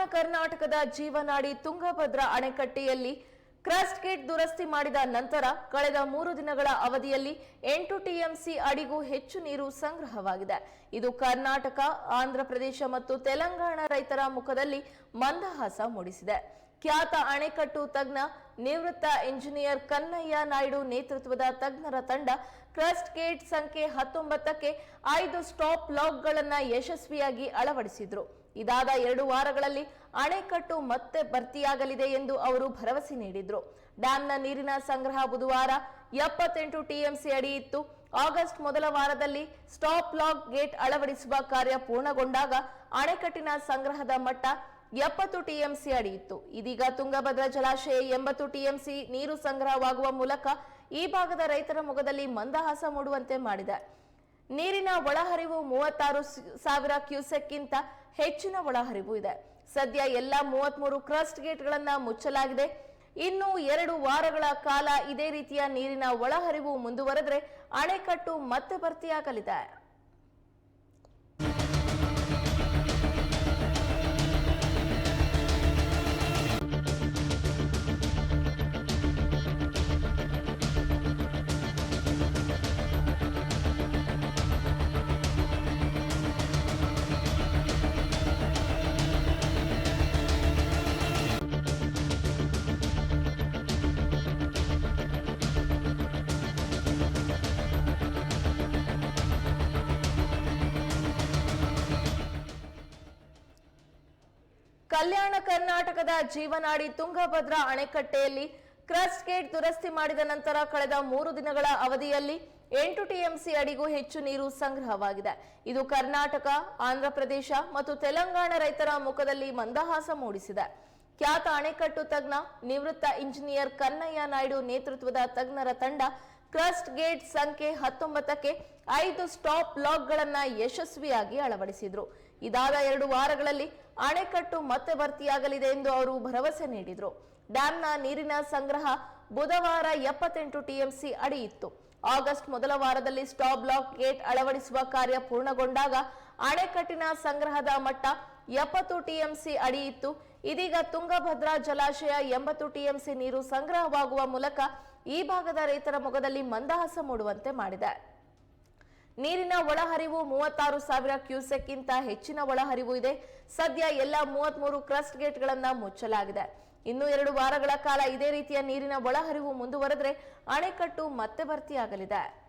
ಕಲ್ಯಾಣ ಕರ್ನಾಟಕದ ಜೀವನಾಡಿ Tungabhadra ಅಣೆಕಟ್ಟೆಯಲ್ಲಿ crust gate ದುರಸ್ತಿ ಮಾಡಿದ ನಂತರ ಕಳೆದ ಮೂರು ದಿನಗಳ ಅವಧಿಯಲ್ಲಿ ಎಂಟು ಟಿಎಂಸಿ ಅಡಿಗೂ ಹೆಚ್ಚು ನೀರು ಸಂಗ್ರಹವಾಗಿದೆ. ಇದು ಕರ್ನಾಟಕ ಆಂಧ್ರಪ್ರದೇಶ ಮತ್ತು ತೆಲಂಗಾಣ ರೈತರ ಮುಖದಲ್ಲಿ ಮಂದಹಾಸ ಮೂಡಿಸಿದೆ. ಖ್ಯಾತ ಅಣೆಕಟ್ಟು ತಜ್ಞ, ನಿವೃತ್ತ ಇಂಜಿನಿಯರ್ ಕನ್ನಯ್ಯ ನಾಯ್ಡು ನೇತೃತ್ವದ ತಜ್ಞರ ತಂಡ ಕ್ರಸ್ಟ್ ಗೇಟ್ ಸಂಖ್ಯೆ ಹತ್ತೊಂಬತ್ತಕ್ಕೆ ಐದು ಸ್ಟಾಪ್ ಲಾಕ್ಗಳನ್ನು ಯಶಸ್ವಿಯಾಗಿ ಅಳವಡಿಸಿದ್ರು. ಇದಾದ ಎರಡು ವಾರಗಳಲ್ಲಿ ಅಣೆಕಟ್ಟು ಮತ್ತೆ ಭರ್ತಿಯಾಗಲಿದೆ ಎಂದು ಅವರು ಭರವಸೆ ನೀಡಿದ್ರು. ಡ್ಯಾಂನ ನೀರಿನ ಸಂಗ್ರಹ ಬುಧವಾರ ಎಪ್ಪತ್ತೆಂಟು ಟಿಎಂಸಿ ಅಡಿ ಇತ್ತು. ಆಗಸ್ಟ್ ಮೊದಲ ವಾರದಲ್ಲಿ ಸ್ಟಾಪ್ ಲಾಕ್ ಗೇಟ್ ಅಳವಡಿಸುವ ಕಾರ್ಯ ಪೂರ್ಣಗೊಂಡಾಗ ಅಣೆಕಟ್ಟಿನ ಸಂಗ್ರಹದ ಮಟ್ಟ ಎಪ್ಪತ್ತು ಟಿಎಂಸಿ ಅಡಿ ಇತ್ತು. ಇದೀಗ ತುಂಗಭದ್ರಾ ಜಲಾಶಯ ಎಂಬತ್ತು ಟಿಎಂಸಿ ನೀರು ಸಂಗ್ರಹವಾಗುವ ಮೂಲಕ ಈ ಭಾಗದ ರೈತರ ಮೊಗದಲ್ಲಿ ಮಂದಹಾಸ ಮೂಡುವಂತೆ ಮಾಡಿದೆ. ನೀರಿನ ಒಳಹರಿವು ಮೂವತ್ತಾರು ಸಾವಿರ ಕ್ಯೂಸೆಕ್ಗಿಂತ ಹೆಚ್ಚಿನ ಒಳಹರಿವು ಇದೆ. ಸದ್ಯ ಎಲ್ಲ ಮೂವತ್ಮೂರು ಕ್ರಸ್ಟ್ ಗೇಟ್ಗಳನ್ನ ಮುಚ್ಚಲಾಗಿದೆ. ಇನ್ನು ಎರಡು ವಾರಗಳ ಕಾಲ ಇದೇ ರೀತಿಯ ನೀರಿನ ಒಳಹರಿವು ಮುಂದುವರೆದ್ರೆ ಅಣೆಕಟ್ಟು ಮತ್ತೆ ಭರ್ತಿಯಾಗಲಿದೆ. ಕಲ್ಯಾಣ ಕರ್ನಾಟಕದ ಜೀವನಾಡಿ ತುಂಗಭದ್ರಾ ಅಣೆಕಟ್ಟೆಯಲ್ಲಿ ಕ್ರಸ್ಟ್ ಗೇಟ್ ದುರಸ್ತಿ ಮಾಡಿದ ನಂತರ ಕಳೆದ ಮೂರು ದಿನಗಳ ಅವಧಿಯಲ್ಲಿ ಎಂಟು ಟಿಎಂಸಿ ಅಡಿಗೂ ಹೆಚ್ಚು ನೀರು ಸಂಗ್ರಹವಾಗಿದೆ. ಇದು ಕರ್ನಾಟಕ, ಆಂಧ್ರಪ್ರದೇಶ ಮತ್ತು ತೆಲಂಗಾಣ ರೈತರ ಮುಖದಲ್ಲಿ ಮಂದಹಾಸ ಮೂಡಿಸಿದೆ. ಖ್ಯಾತ ಅಣೆಕಟ್ಟು ತಜ್ಞ ನಿವೃತ್ತ ಇಂಜಿನಿಯರ್ ಕನ್ನಯ್ಯ ನಾಯ್ಡು ನೇತೃತ್ವದ ತಜ್ಞರ ತಂಡ ಕ್ರಸ್ಟ್ ಗೇಟ್ ಸಂಖ್ಯೆ ಹತ್ತೊಂಬತ್ತಕ್ಕೆ ಐದು ಸ್ಟಾಪ್ ಲಾಕ್ಗಳನ್ನ ಯಶಸ್ವಿಯಾಗಿ ಅಳವಡಿಸಿದ್ರು. ಇದಾದ ಎರಡು ವಾರಗಳಲ್ಲಿ ಅಣೆಕಟ್ಟು ಮತ್ತೆ ಭರ್ತಿಯಾಗಲಿದೆ ಎಂದು ಅವರು ಭರವಸೆ ನೀಡಿದ್ರು. ಡ್ಯಾಂನ ನೀರಿನ ಸಂಗ್ರಹ ಬುಧವಾರ ಎಪ್ಪತ್ತೆಂಟು ಟಿಎಂಸಿ ಅಡಿ ಇತ್ತು ಆಗಸ್ಟ್ ಮೊದಲ ವಾರದಲ್ಲಿ ಸ್ಟಾಪ್ ಲಾಕ್ ಗೇಟ್ ಅಳವಡಿಸುವ ಕಾರ್ಯ ಪೂರ್ಣಗೊಂಡಾಗ ಅಣೆಕಟ್ಟಿನ ಸಂಗ್ರಹದ ಮಟ್ಟ ಎಪ್ಪತ್ತು ಟಿಎಂಸಿ ಅಡಿ ಇತ್ತು ಇದೀಗ ತುಂಗಭದ್ರಾ ಜಲಾಶಯ ಎಂಬತ್ತು ಟಿಎಂಸಿ ನೀರು ಸಂಗ್ರಹವಾಗುವ ಮೂಲಕ ಈ ಭಾಗದ ರೈತರ ಮೊಗದಲ್ಲಿ ಮಂದಹಾಸ ಮೂಡುವಂತೆ ಮಾಡಿದೆ. ನೀರಿನ ಒಳಹರಿವು ಮೂವತ್ತಾರು ಸಾವಿರ ಕ್ಯೂಸೆಕ್ಗಿಂತ ಹೆಚ್ಚಿನ ಒಳಹರಿವು ಇದೆ. ಸದ್ಯ ಎಲ್ಲ ಮೂವತ್ಮೂರು ಕ್ರಸ್ಟ್ ಗೇಟ್ಗಳನ್ನ ಮುಚ್ಚಲಾಗಿದೆ. ಇನ್ನು ಎರಡು ವಾರಗಳ ಕಾಲ ಇದೇ ರೀತಿಯ ನೀರಿನ ಒಳಹರಿವು ಮುಂದುವರೆದ್ರೆ ಅಣೆಕಟ್ಟು ಮತ್ತೆ ಭರ್ತಿಯಾಗಲಿದೆ.